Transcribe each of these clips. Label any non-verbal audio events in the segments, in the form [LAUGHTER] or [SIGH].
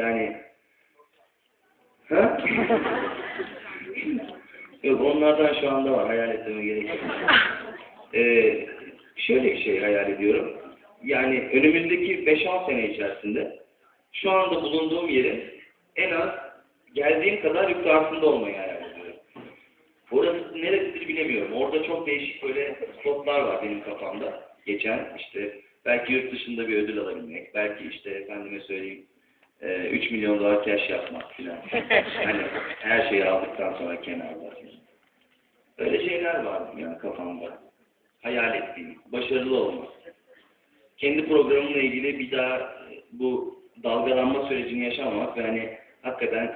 Yani ha? Yok onlardan şu anda var. Hayal etmeme gerek yok. Ee, şöyle bir şey hayal ediyorum. Yani önümüzdeki 5-10 sene içerisinde şu anda bulunduğum yerin en az geldiğim kadar yukarısında olmayı hayal ediyorum. Orası neresidir bilemiyorum. Orada çok değişik böyle spotlar var benim kafamda. Geçen işte belki yurt dışında bir ödül alabilmek, belki işte efendime söyleyeyim e, 3 milyon dolar cash yapmak filan. [LAUGHS] hani her şeyi aldıktan sonra kenarda. Öyle şeyler var yani kafamda. Hayal ettiğim, başarılı olmak. Kendi programımla ilgili bir daha e, bu dalgalanma sürecini yaşamamak ve hani hakikaten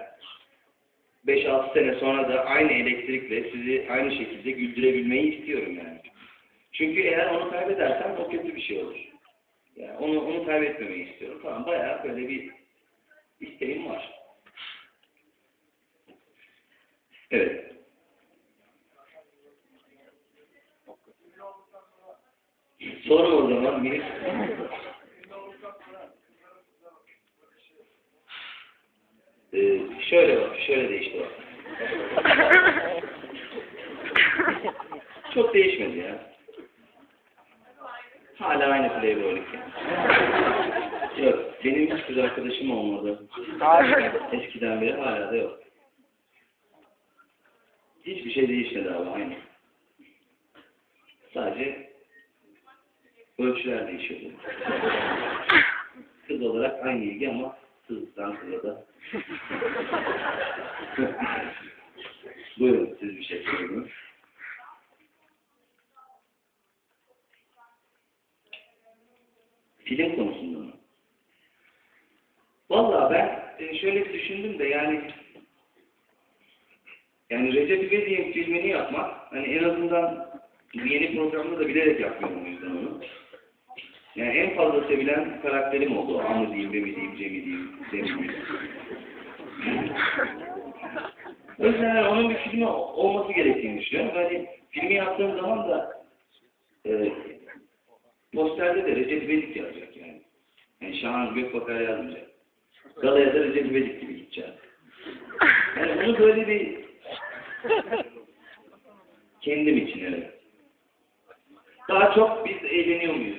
5-6 sene sonra da aynı elektrikle sizi aynı şekilde güldürebilmeyi istiyorum yani. Çünkü eğer onu kaybedersem o kötü bir şey olur. Yani onu, onu kaybetmemeyi istiyorum. Tamam bayağı böyle bir isteğim var. Evet. Sonra o zaman bir ee, şöyle bak, şöyle değişti. Çok değişmedi ya. Hala aynı playboylik yani. [LAUGHS] Yok, benim hiç kız arkadaşım olmadı. Eskiden beri hala da yok. Hiçbir şey değişmedi abi aynı. Sadece ölçüler değişiyordu. Kız olarak aynı ilgi ama kızdan kıza da. [LAUGHS] Buyurun siz bir şey söyleyin. Film konusunda mı? Vallahi ben e, şöyle düşündüm de yani yani Recep İvedik'in filmini yapmak hani en azından yeni programda da bilerek yapmıyorum o yüzden onu. Yani en fazla sevilen karakterim oldu. Anı diyeyim, Bemi diyeyim, Cem'i diyeyim, Cem'i. O yüzden yani onun bir filmi olması gerektiğini düşünüyorum. Hani filmi yaptığım zaman da e, posterde de Recep İvedik yazacak yani. Yani Şahan Gökbakar yazmayacak. Galaya da Recep İvedik gibi gideceğim. Yani bunu böyle bir kendim için evet. Daha çok biz eğleniyor muyuz?